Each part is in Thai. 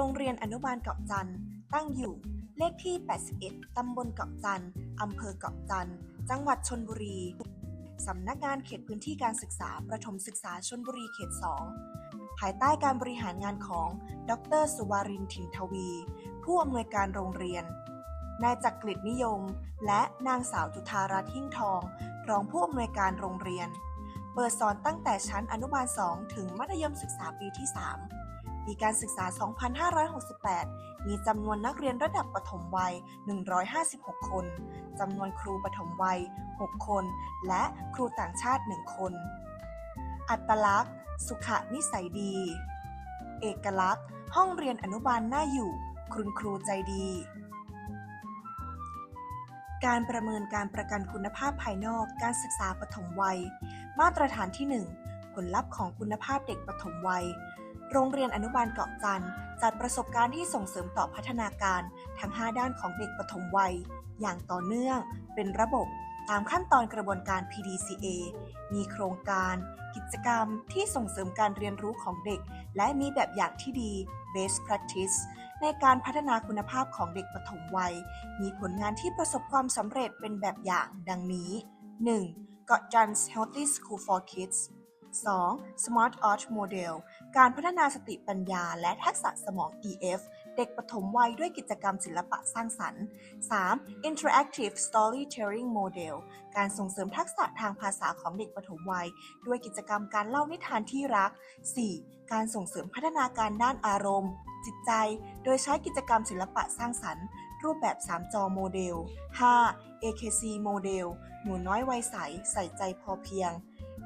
โรงเรียนอนุบาลเกาะจันทร์ตั้งอยู่เลขที่ 81 ตำบลเกาะจันทร์อำเภอเกาะจันทร์ จังหวัดชนบุรี สำนักงานเขตพื้นที่การศึกษา ประถมศึกษาชนบุรีเขต 2 ภายใต้การบริหารงานของ ดร สุวารินถิ่นทวี ผู้อำนวยการโรงเรียน นายจักริดนิยม และนางสาวจุธารัตน์หิ่งทอง รองผู้อำนวยการโรงเรียน เปิดสอนตั้งแต่ชั้นอนุบาล 2 ถึงมัธยมศึกษาปีที่ 3 ปีการศึกษา 2568 มีจำนวนนักเรียนระดับปฐมวัย 156 คน จำนวนครูปฐมวัย 6 คน และครูต่างชาติ 1 คน อัตลักษณ์ สุขนิสัยดี เอกลักษณ์ ห้องเรียนอนุบาลน่าอยู่ คุณครูใจดี การประเมินการประกันคุณภาพภายนอกการศึกษาปฐมวัย มาตรฐานที่ 1 ผลลัพธ์ของคุณภาพเด็กปฐมวัย โรงเรียนอนุบาลเกาะจันจัดประสบการณ์ที่ส่งเสริมต่อพัฒนาการทั้ง 5 ด้านของเด็กปฐมวัย อย่างต่อเนื่อง เป็นระบบตามขั้นตอนกระบวนการ PDCA มีโครงการ กิจกรรมที่ส่งเสริมการเรียนรู้ของเด็ก และมีแบบอย่างที่ดี Best Practice ในการพัฒนาคุณภาพของเด็กปฐมวัย มีผลงานที่ประสบความสำเร็จเป็นแบบอย่างดังนี้ 1. เกาะจันทร์ Healthy School for Kids 2. Smart Art Model การพัฒนาสติปัญญาและทักษะสมอง EF เด็กปฐมวัยด้วยกิจกรรมศิลปะสร้างสรรค์ 3. Interactive Storytelling Model การส่งเสริมทักษะทางภาษาของเด็กปฐมวัย ด้วยกิจกรรมการเล่านิทานที่รัก 4. การส่งเสริมพัฒนาการด้านอารมณ์ จิตใจ โดยใช้กิจกรรมศิลปะสร้างสรรค์ รูปแบบ 3 จอโมเดล 5. AKC โมเดลหนูน้อยวัยใส ใส่ใจพอเพียง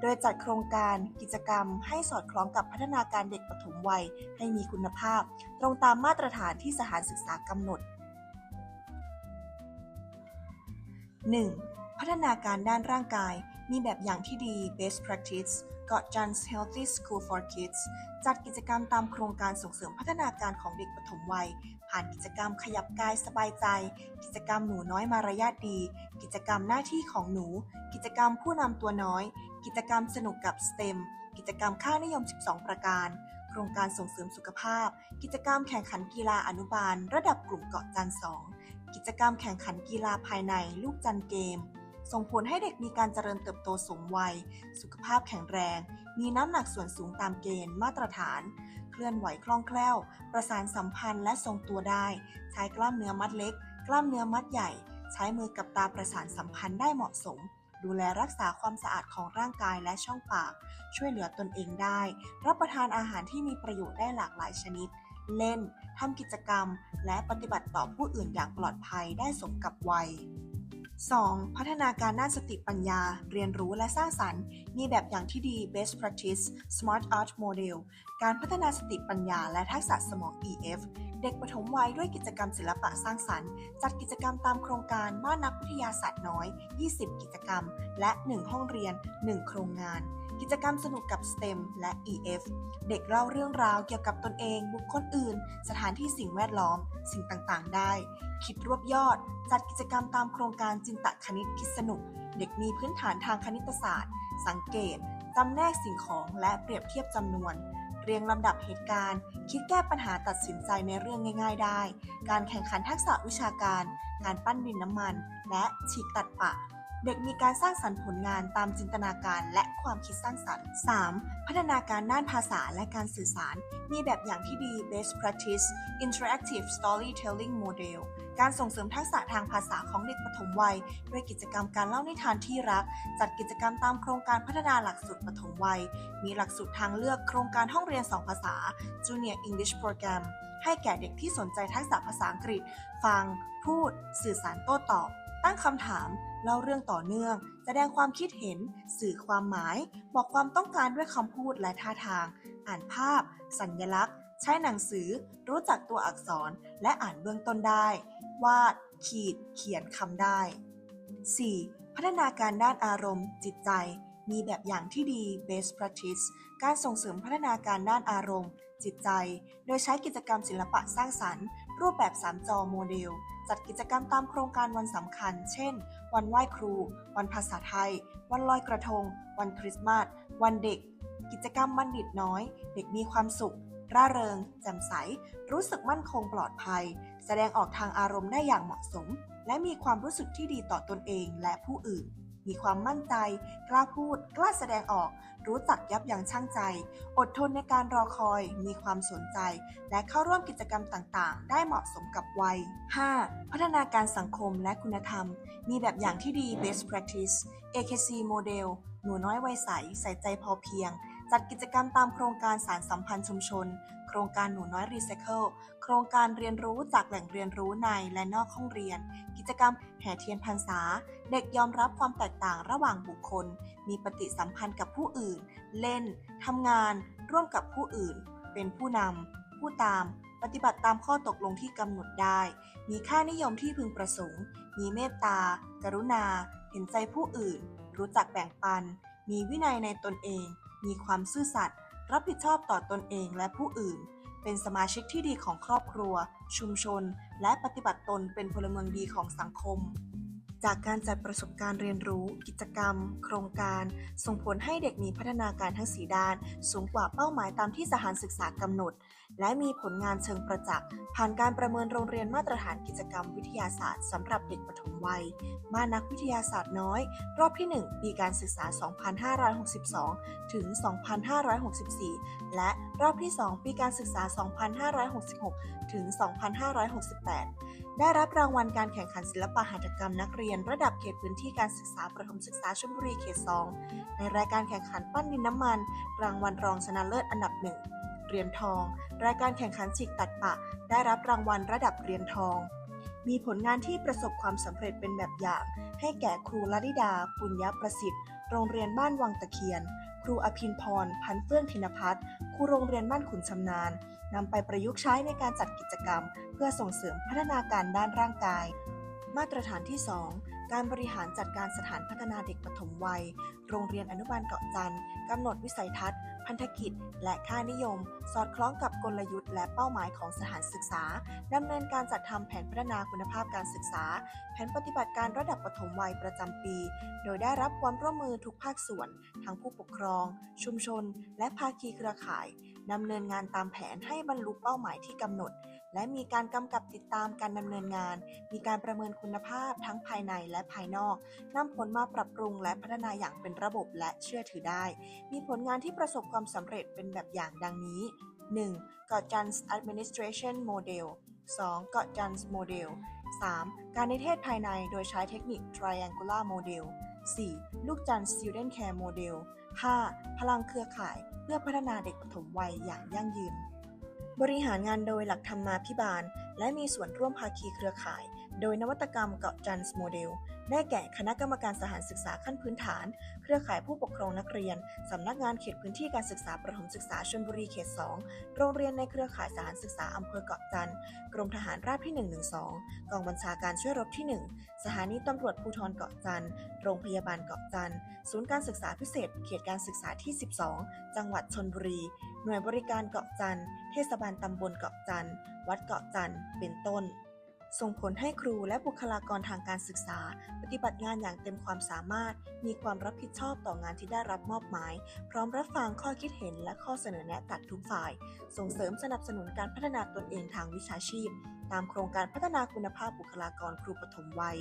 โดยจัดโครงการกิจกรรมให้สอดคล้องกับพัฒนาการเด็กปฐมวัยให้มีคุณภาพ ตรงตามมาตรฐานที่สถานศึกษากำหนด 1. พัฒนาการด้านร่างกาย มีแบบอย่างที่ดี Best Practice กาะจันทร์ Healthy School for Kids จัดกิจกรรมตามโครงการส่งเสริมพัฒนาการของเด็กปฐมวัย ผ่านกิจกรรมขยับกายสบายใจ กิจกรรมหนูน้อยมารยาทดี กิจกรรมหน้าที่ของหนู กิจกรรมผู้นำตัวน้อย กิจกรรมสนุกกับ STEM กิจกรรมค่านิยม 12 ประการ โครงการส่งเสริมสุขภาพ กิจกรรมแข่งขันกีฬาอนุบาล ระดับกลุ่มเกาะจันทร์2กิจกรรมแข่งขันกีฬาภายในลูกจันทร์เกมส่งผลให้เด็กมีการเจริญเติบโตสมวัย สุขภาพแข็งแรง มีน้ำหนักส่วนสูงตามเกณฑ์มาตรฐาน ลื่อนไหวคล่องแคล่ว ประสานสัมพันธ์และทรงตัวได้ ใช้กล้ามเนื้อมัดเล็ก กล้ามเนื้อมัดใหญ่ ใช้มือกับตาประสานสัมพันธ์ได้เหมาะสม ดูแลรักษาความสะอาดของร่างกายและช่องปาก ช่วยเหลือตนเองได้ รับประทานอาหารที่มีประโยชน์ได้หลากหลายชนิด เล่นทำกิจกรรม และปฏิบัติต่อผู้อื่นอย่างปลอดภัยได้สมกับวัย 2. พัฒนาการด้านสติปัญญา เรียนรู้และสร้างสรรค์ มีแบบอย่างที่ดี Best Practice Smart Art Model การพัฒนาสติปัญญาและทักษะสมอง EF เด็กปฐมวัยด้วยกิจกรรมศิลปะสร้างสรรค์ จัดกิจกรรมตามโครงการบ้านนักวิทยาศาสตร์น้อย 20 กิจกรรม และ 1 ห้องเรียน 1 โครงงาน กิจกรรมสนุกกับ STEM และ EF เด็กเล่าเรื่องราวเกี่ยวกับตนเอง บุคคลอื่น สถานที่สิ่งแวดล้อม สิ่งต่างๆ ได้ คิดรวบยอด จัดกิจกรรมตามโครงการจินตคณิตคิดสนุก เด็กมีพื้นฐานทางคณิตศาสตร์ สังเกตจำแนกสิ่งของและเปรียบเทียบจำนวน เรียงลำดับเหตุการณ์ คิดแก้ปัญหาตัดสินใจในเรื่องง่าย ๆ ได้ การแข่งขันทักษะวิชาการ การปั้นดินน้ำมัน และฉีกตัดปะ เด็กมีการสร้างสรรค์ผลงานตามจินตนาการและความคิดสร้างสรรค์ 3. พัฒนาการด้านภาษาและการสื่อสาร มีแบบอย่างที่ดี Best Practice Interactive Storytelling Model การส่งเสริมทักษะทางภาษาของเด็กปฐมวัย ด้วยกิจกรรมการเล่านิทานที่รัก จัดกิจกรรมตามโครงการพัฒนาหลักสูตรปฐมวัย มีหลักสูตรทางเลือกโครงการห้องเรียน 2 ภาษา Junior English Program ให้แก่เด็กที่สนใจทักษะภาษาอังกฤษ ฟัง พูด สื่อสารโต้ตอบ ตั้งคำถาม เล่าเรื่องต่อเนื่อง แสดงความคิดเห็น สื่อความหมาย บอกความต้องการด้วยคำพูดและท่าทาง อ่านภาพ สัญญลักษณ์ ใช้หนังสือ รู้จักตัวอักษร และอ่านเบื้องต้นได้ วาด ขีด เขียนคำได้ 4. พัฒนาการด้านอารมณ์ จิตใจ มีแบบอย่างที่ดี Best Practice การส่งเสริมพัฒนาการด้านอารมณ์ จิตใจ โดยใช้กิจกรรมศิลปะสร้างสรรค์ รูปแบบ3จอโมเดล จัดกิจกรรมตามโครงการวันสำคัญ เช่น วันไหว้ครู วันภาษาไทย วันลอยกระทง วันคริสต์มาส วันเด็ก กิจกรรมบัณฑิตน้อย เด็กมีความสุข ร่าเริง แจ่มใส รู้สึกมั่นคงปลอดภัย แสดงออกทางอารมณ์ได้อย่างเหมาะสม และมีความรู้สึกที่ดีต่อตนเองและผู้อื่น มีความมั่นใจ กล้าพูด กล้าแสดงออก รู้จักยับยั้งชั่งใจ อดทนในการรอคอย มีความสนใจ และเข้าร่วมกิจกรรมต่างๆ ได้เหมาะสมกับวัย 5. พัฒนาการสังคมและคุณธรรม มีแบบอย่างที่ดี best practice AKC โมเดลหนูน้อยวัยใส ใส่ใจพอเพียง จัดกิจกรรมตามโครงการสารสัมพันธ์ชุมชน โครงการหนูน้อยรีไซเคิลโครงการเรียนรู้จากแหล่งเรียนรู้ในและนอกห้องเรียน กิจกรรมแห่เทียนพรรษา เด็กยอมรับความแตกต่างระหว่างบุคคล มีปฏิสัมพันธ์กับผู้อื่น เล่นทำงาน ร่วมกับผู้อื่น เป็นผู้นำผู้ตามปฏิบัติตามข้อตกลงที่กำหนดได้ มีค่านิยมที่พึงประสงค์ มีเมตตา กรุณา เห็นใจผู้อื่น รู้จักแบ่งปัน มีวินัยในตนเอง มีความซื่อสัตย์ รับผิดชอบต่อตนเองและผู้อื่น เป็นสมาชิกที่ดีของครอบครัว ชุมชน และปฏิบัติตนเป็นพลเมืองดีของสังคม จากการจัดประสบการณ์เรียนรู้ กิจกรรม โครงการ ส่งผลให้เด็กมีพัฒนาการทั้งสีด้าน สูงกว่าเป้าหมายตามที่สถานศึกษากำหนด และมีผลงานเชิงประจักษ์ ผ่านการประเมินโรงเรียนมาตรฐานกิจกรรมวิทยาศาสตร์สำหรับเด็กปฐมวัย มานักวิทยาศาสตร์น้อย รอบที่ 1 ปีการศึกษา 2562 ถึง 2564 และรอบที่ 2 ปีการศึกษา 2566 ถึง 2568 ได้รับรางวัลการแข่งขันศิลปะหัตถกรรมนักเรียนระดับเขตพื้นที่การศึกษาประถมศึกษาชลบุรีเขต 2 ในรายการแข่งขันปั้นดินน้ำมัน รางวัลรองชนะเลิศอันดับหนึ่ง เหรียญทอง รายการแข่งขันฉีกตัดปะ ได้รับรางวัลระดับเหรียญทอง มีผลงานที่ประสบความสำเร็จเป็นแบบอย่าง ให้แก่ครูลดิดา ปุญญประสิทธิ์ โรงเรียนบ้านวังตะเคียน ครูอภินพร พันเฟื่องธินพัฒน์ครูโรงเรียนบ้านขุนชำนาญนำไปประยุกต์ใช้ในการจัดกิจกรรม เพื่อส่งเสริมพัฒนาการด้านร่างกาย มาตรฐานที่ 2การบริหารจัดการสถานพัฒนาเด็กปฐมวัย โรงเรียนอนุบาลเกาะจันทร์กำหนดวิสัยทัศน์ พันธกิจ และค่านิยม สอดคล้องกับกลยุทธ์และเป้าหมายของสถานศึกษาดำเนินการจัดทำแผนพัฒนาคุณภาพการศึกษา แผนปฏิบัติการระดับปฐมวัยประจำปี โดยได้รับความร่วมมือทุกภาคส่วน ทั้งผู้ปกครอง ชุมชน และภาคีเครือข่ายดำเนินงานตามแผนให้บรรลุเป้าหมายที่กำหนด และมีการกำกับติดตามการดำเนินงาน มีการประเมินคุณภาพทั้งภายในและภายนอกนำผลมาปรับปรุงและพัฒนาอย่างเป็นระบบและเชื่อถือได้ มีผลงานที่ประสบความสำเร็จเป็นแบบอย่างดังนี้ 1. กาะจันทร์ Administration Model 2. กาะจันทร์ Model 3. การนิเทศภายในโดยใช้เทคนิค Triangular Model 4. ลูกจันทร์ Student Care Model 5. พลังเครือข่ายเพื่อพัฒนาเด็กปฐมวัยอย่างยั่งยืน บริหารงานโดยหลักธรรมาภิบาล และมีส่วนร่วมภาคีเครือข่าย โดยนวัตกรรมเกาะจันทร์โมเดล ได้แก่คณะกรรมการสถานศึกษาขั้นพื้นฐาน เครือข่ายผู้ปกครองนักเรียน สำนักงานเขตพื้นที่การศึกษาประถมศึกษาชลบุรีเขต 2 โรงเรียนในเครือข่ายสถานศึกษาอำเภอเกาะจันทร์กรมทหารราบที่ 112 กองบัญชาการช่วยรบที่ 1 สถานีตำรวจภูธรเกาะจันทร์โรงพยาบาลเกาะจันทร์ศูนย์การศึกษาพิเศษ เขตการศึกษาที่ 12 จังหวัดชนบุรี หน่วยบริการเกาะจันทร์เทศบาลตำบลเกาะจันทร์วัดเกาะจันทร์เป็นต้น ส่งผลให้ครูและบุคลากรทางการศึกษา ปฏิบัติงานอย่างเต็มความสามารถ มีความรับผิดชอบต่องานที่ได้รับมอบหมาย พร้อมรับฟังข้อคิดเห็นและข้อเสนอแนะจากทุกฝ่าย ส่งเสริมสนับสนุนการพัฒนาตนเองทางวิชาชีพ ตามโครงการพัฒนาคุณภาพบุคลากรครูปฐมวัย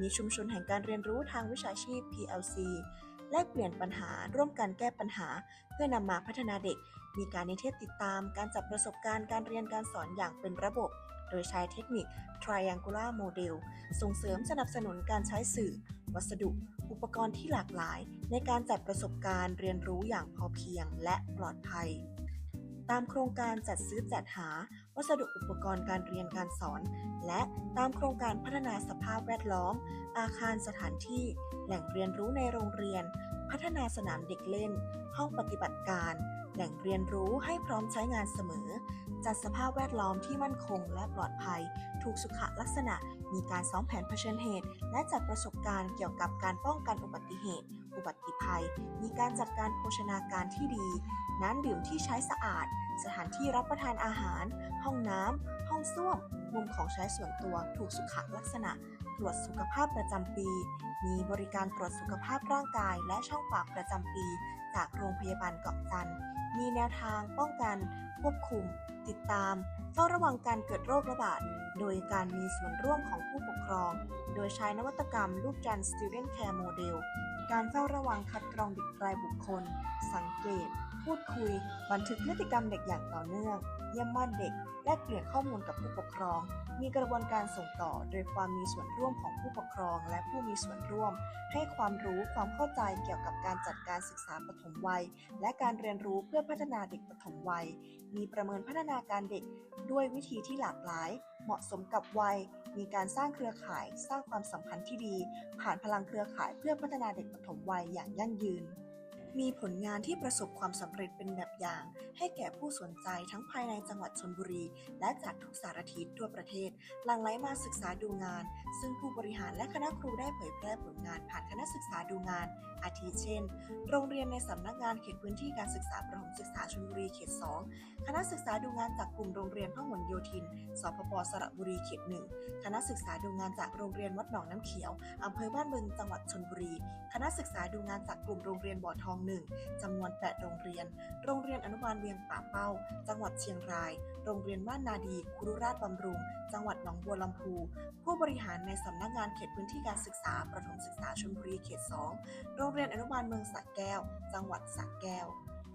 มีชุมชนแห่งการเรียนรู้ทางวิชาชีพ PLC แลกเปลี่ยนปัญหาร่วมกันแก้ปัญหา เพื่อนำมาพัฒนาเด็ก มีการนิเทศติดตาม การจัดประสบการณ์การเรียนการสอนอย่างเป็นระบบ ดยใช้เทคนิค Triangular Model ส่งเสริมสนับสนุนการใช้สื่อ วัสดุ อุปกรณ์ที่หลากหลาย ในการจัดประสบการณ์เรียนรู้อย่างพอเพียงและปลอดภัย ตามโครงการจัดซื้อจัดหา วัสดุอุปกรณ์การเรียนการสอน และตามโครงการพัฒนาสภาพแวดล้อม อาคารสถานที่ แหล่งเรียนรู้ในโรงเรียน พัฒนาสนามเด็กเล่น ห้องปฏิบัติการ แหล่งเรียนรู้ให้พร้อมใช้งานเสมอ จัดสภาพแวดล้อมที่มั่นคงและปลอดภัย ถูกสุขลักษณะ มีการซ้อมแผนเผชิญเหตุ และจัดประสบการณ์เกี่ยวกับการป้องกันอุบัติเหตุ อุบัติภัย มีการจัดการโภชนาการที่ดี น้ำดื่มที่ใช้สะอาด สถานที่รับประทานอาหาร ห้องน้ำ ห้องส้วม มุมของใช้ส่วนตัว ถูกสุขลักษณะ ตรวจสุขภาพประจำปี มีบริการตรวจสุขภาพร่างกาย และช่องปากประจำปี จากโรงพยาบาลเกาะจันทร์ มีแนวทางป้องกัน ควบคุม ติดตาม เฝ้าระวังการเกิดโรคระบาด โดยการมีส่วนร่วมของผู้ปกครอง โดยใช้นวัตกรรมลูกจันทร์ Student Care Model การเฝ้าระวังคัดกรองเด็กรายบุคคล สังเกต พูดคุย บันทึกพฤติกรรมเด็กอย่างต่อเนื่อง เยี่ยมมั่นเด็ก แลกเปลี่ยนข้อมูลกับผู้ปกครอง มีกระบวนการส่งต่อโดยความมีส่วนร่วมของผู้ปกครอง และผู้มีส่วนร่วม ให้ความรู้ความเข้าใจเกี่ยวกับการจัดการศึกษาปฐมวัย และการเรียนรู้เพื่อพัฒนาเด็กปฐมวัย มีประเมินพัฒนาการเด็กด้วยวิธีที่หลากหลาย เหมาะสมกับวัย มีการสร้างเครือข่าย สร้างความสัมพันธ์ที่ดี ผ่านพลังเครือข่ายเพื่อพัฒนาเด็กปฐมวัยอย่างยั่งยืน มีผลงานที่ประสบความสำเร็จเป็นแบบอย่าง ให้แก่ผู้สนใจทั้งภายในจังหวัดชนบุรี และจากทุกสารทิศทั่วประเทศ หลั่งไหลมาศึกษาดูงาน ซึ่งผู้บริหารและคณะครูได้เผยแพร่ผลงานผ่านคณะศึกษาดูงาน อาทิเช่น โรงเรียนในสำนักงานเขตพื้นที่การศึกษาประถมศึกษาชลบุรีเขต 2 คณะศึกษาดูงานจากกลุ่มโรงเรียนพหลโยธิน สพปสระบุรีเขต 1 คณะศึกษาดูงานจากโรงเรียนวัดหนองน้ำเขียวอำเภอบ้านบึงจังหวัดชลบุรี คณะศึกษาดูงานจากกลุ่มโรงเรียนบ่อทอง1จำนวน 8 โรงเรียน โรงเรียนอนุบาลเวียงป่าเป้า จังหวัดเชียงราย โรงเรียนบ้านนาดีคุรุราชบำรุง จังหวัดหนองบัวลำพู ผู้บริหารในสำนักงานเขตพื้นที่การศึกษา ประถมศึกษาชลบุรีเขต 2 โรงเรียนอนุบาลเมืองสระแก้ว จังหวัดสระแก้ว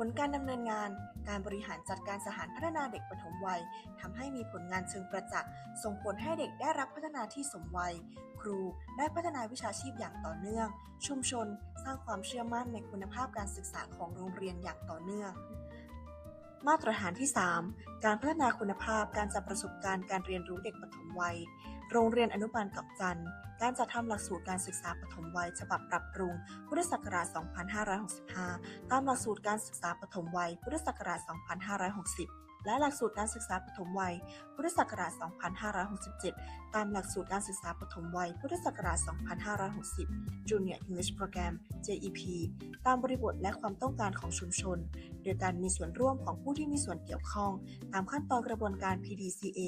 ผลการดำเนินงาน การบริหารจัดการสถานพัฒนาเด็กปฐมวัยทำให้มีผลงานเชิงประจักษ์ ส่งผลให้เด็กได้รับพัฒนาที่สมวัย ครูได้พัฒนาวิชาชีพอย่างต่อเนื่อง ชุมชน สร้างความเชื่อมั่นในคุณภาพการศึกษาของโรงเรียนอย่างต่อเนื่องมาตรฐานที่ 3 การพัฒนาคุณภาพการจัดประสบการณ์การเรียนรู้เด็กปฐมวัย โรงเรียนอนุบาลกับจันการจัดทำหลักสูตรการศึกษาปฐมวัย ฉบับปรับปรุง พุทธศักราช 2565 ตามหลักสูตรการศึกษาปฐมวัย พุทธศักราช 2560 และหลักสูตรการศึกษาปฐมวัย พุทธศักราช 2567 ตามหลักสูตรการศึกษาปฐมวัย พุทธศักราช 2560 Junior English Program JEP ตามบริบทและความต้องการของชุมชน โดยการมีส่วนร่วมของผู้ที่มีส่วนเกี่ยวข้อง ตามขั้นตอนกระบวนการ PDCA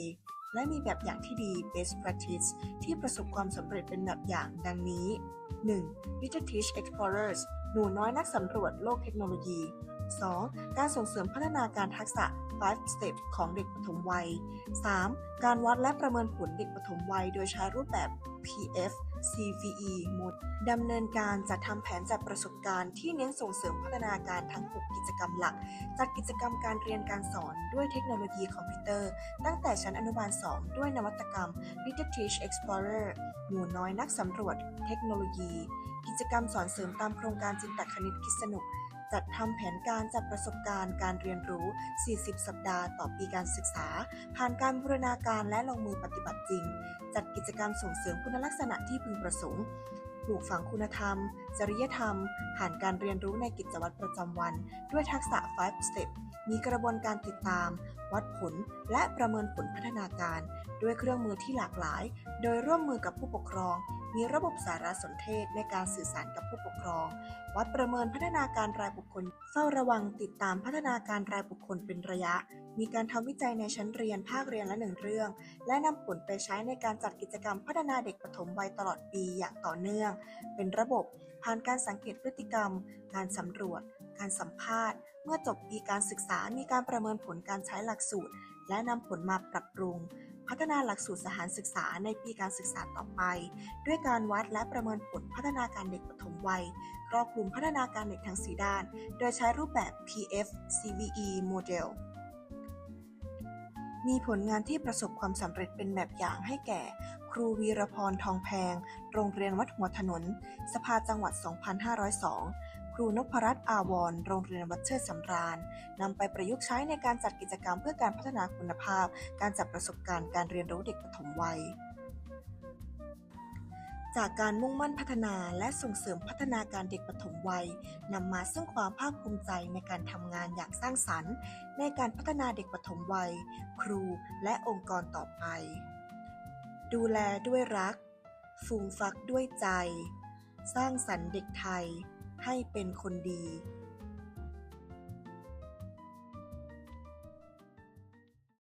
และมีแบบอย่างที่ดี Best Practice ที่ประสบความสำเร็จเป็นแบบอย่างดังนี้ 1. Little Teach Explorers หนูน้อยนักสำรวจโลกเทคโนโลยี 2. การส่งเสริมพัฒนาการทักษะ 5 Step ของเด็กปฐมวัย 3. การวัดและประเมินผลเด็กปฐมวัย โดยใช้รูปแบบ PF CVE มดดำเนินการจัดทำแผนจัดประสบการณ์ที่เน้นส่งเสริมพัฒนาการทั้ง 6 กิจกรรมหลัก จัดกิจกรรมการเรียนการสอนด้วยเทคโนโลยีคอมพิวเตอร์ ตั้งแต่ชั้นอนุบาล 2 ด้วยนวัตกรรม Little Teach Explorer หนูน้อยนักสำรวจ เทคโนโลยี กิจกรรมสอนเสริมตามโครงการจินตคณิตคิดสนุก จัดทำแผนการจัดประสบการณ์การเรียนรู้ 40 สัปดาห์ต่อปีการศึกษา ผ่านการบูรณาการและลงมือปฏิบัติจริง จัดกิจกรรมส่งเสริมคุณลักษณะที่พึงประสงค์ปลูกฝังคุณธรรม จริยธรรม ผ่านการเรียนรู้ในกิจวัตรประจำวัน ด้วยทักษะ 5 Step มีกระบวนการติดตาม วัดผล และประเมินผลพัฒนาการ ด้วยเครื่องมือที่หลากหลาย โดยร่วมมือกับผู้ปกครอง มีระบบสารสนเทศในการสื่อสารกับผู้ปกครอง วัดประเมินพัฒนาการรายบุคคล เฝ้าระวังติดตามพัฒนาการรายบุคคลเป็นระยะ มีการทำวิจัยในชั้นเรียนภาคเรียนละหนึ่งเรื่อง และนำผลไปใช้ในการจัดกิจกรรมพัฒนาเด็กปฐมวัยตลอดปีอย่างต่อเนื่อง เป็นระบบผ่านการสังเกตพฤติกรรม การสำรวจ การสัมภาษณ์ เมื่อจบปีการศึกษามีการประเมินผลการใช้หลักสูตร และนำผลมาปรับปรุง พัฒนาหลักสูตรสถานศึกษาในปีการศึกษาต่อไป ด้วยการวัดและประเมินผลพัฒนาการเด็กปฐมวัยครอบคลุมพัฒนาการเด็กทั้ง4ด้าน โดยใช้รูปแบบ PF CVE Model มีผลงานที่ประสบความสำเร็จเป็นแบบอย่างให้แก่ ครูวีรพรทองแพง โรงเรียนวัดหัวถนน สภาจังหวัด 2502 ครูนพรัตน์อาวรโรงเรียนวัดเชิดสำราญนำไปประยุกต์ใช้ในการจัดกิจกรรมเพื่อการพัฒนาคุณภาพ การจัดประสบการณ์การเรียนรู้เด็กปฐมวัยจากการมุ่งมั่นพัฒนาและส่งเสริมพัฒนาการเด็กปฐมวัยนำมาซึ่งความภาคภูมิใจในการทำงานอย่างสร้างสรรค์ ในการพัฒนาเด็กปฐมวัย ครูและองค์กรต่อไป ดูแลด้วยรัก ฟูมฟักด้วยใจ สร้างสรรค์เด็กไทย ให้เป็นคนดี